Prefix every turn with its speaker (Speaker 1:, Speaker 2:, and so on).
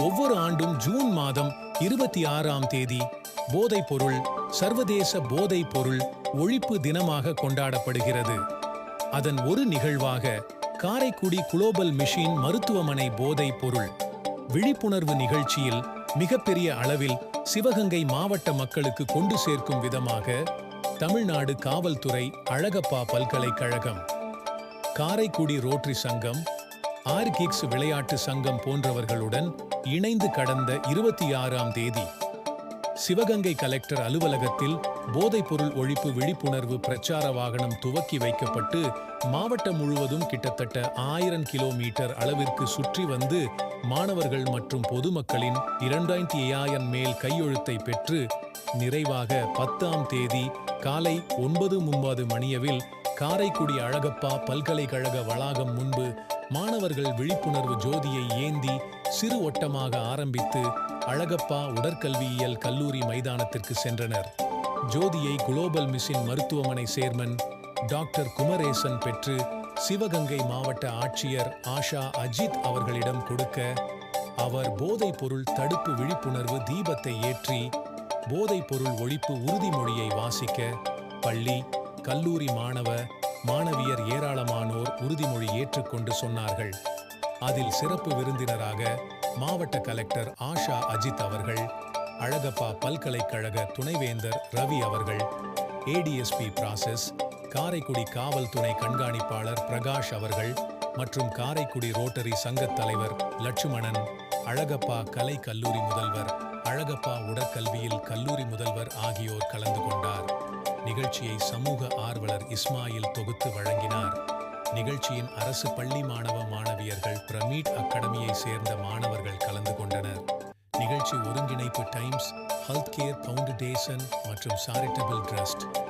Speaker 1: ஒவ்வொரு ஆண்டும் ஜூன் மாதம் இருபத்தி ஆறாம் தேதி போதைப் பொருள் சர்வதேச போதைப் பொருள் ஒழிப்பு தினமாக கொண்டாடப்படுகிறது. அதன் ஒரு நிகழ்வாக காரைக்குடி குளோபல் மிஷின் மருத்துவமனை போதைப் பொருள் விழிப்புணர்வு நிகழ்ச்சியில் மிகப்பெரிய அளவில் சிவகங்கை மாவட்ட மக்களுக்கு கொண்டு சேர்க்கும் விதமாக தமிழ்நாடு காவல்துறை அழகப்பா பல்கலைக்கழகம் காரைக்குடி ரோட்டரி சங்கம் ஆர்கிக்ஸ் விளையாட்டு சங்கம் போன்றவர்களுடன் இணைந்து கடந்த இருபத்தி ஆறாம் தேதி சிவகங்கை கலெக்டர் அலுவலகத்தில் போதைப்பொருள் ஒழிப்பு விழிப்புணர்வு பிரச்சார வாகனம் துவக்கி வைக்கப்பட்டு மாவட்டம் முழுவதும் கிட்டத்தட்ட ஆயிரம் கிலோமீட்டர் அளவிற்கு சுற்றி வந்து மாணவர்கள் மற்றும் பொதுமக்களின் இரண்டாயிரத்தி ஐயாயிரம் மேல் கையெழுத்தை பெற்று நிறைவாக பத்தாம் தேதி காலை ஒன்பது முப்பது மணியவில் காரைக்குடி அழகப்பா பல்கலைக்கழக வளாகம் முன்பு மாணவர்கள் விழிப்புணர்வு ஜோதியை ஏந்தி சிறு ஒட்டமாக ஆரம்பித்து அழகப்பா உடற்கல்வியியல் கல்லூரி மைதானத்திற்கு சென்றனர். ஜோதியை குளோபல் மிஷின் மருத்துவமனை சேர்மன் டாக்டர் குமரேசன் பெற்று சிவகங்கை மாவட்ட ஆட்சியர் ஆஷா அஜித் அவர்களிடம் கொடுக்க அவர் போதைப் பொருள் தடுப்பு விழிப்புணர்வு தீபத்தை ஏற்றி போதைப் பொருள் ஒழிப்பு உறுதிமொழியை வாசிக்க பள்ளி கல்லூரி மாணவ மாணவியர் ஏராளமானோர் உறுதிமொழி ஏற்றுக்கொண்டு சொன்னார்கள். அதில் சிறப்பு விருந்தினராக மாவட்ட கலெக்டர் ஆஷா அஜித் அவர்கள் அழகப்பா பல்கலைக்கழக துணைவேந்தர் ரவி அவர்கள் ஏடிஎஸ்பி பிராசஸ் காரைக்குடி காவல் துணை கண்காணிப்பாளர் பிரகாஷ் அவர்கள் மற்றும் காரைக்குடி ரோட்டரி சங்கத் தலைவர் லட்சுமணன் அழகப்பா கலை கல்லூரி முதல்வர் அழகப்பா உடற்கல்வியில் கல்லூரி முதல்வர் ஆகியோர் கலந்து கொண்டார். நிகழ்ச்சியை சமூக ஆர்வலர் இஸ்மாயில் தொகுத்து வழங்கினார். நிகழ்ச்சியின் அரசு பள்ளி மாணவ மாணவியர்கள் பிரமீட் அகாடமியை சேர்ந்த மாணவர்கள் கலந்து கொண்டனர். நிகழ்ச்சி ஒருங்கிணைப்பு டைம்ஸ் ஹெல்த் கேர் ஃபவுண்டேஷன் மற்றும் சாரிட்டபிள் ட்ரஸ்ட்.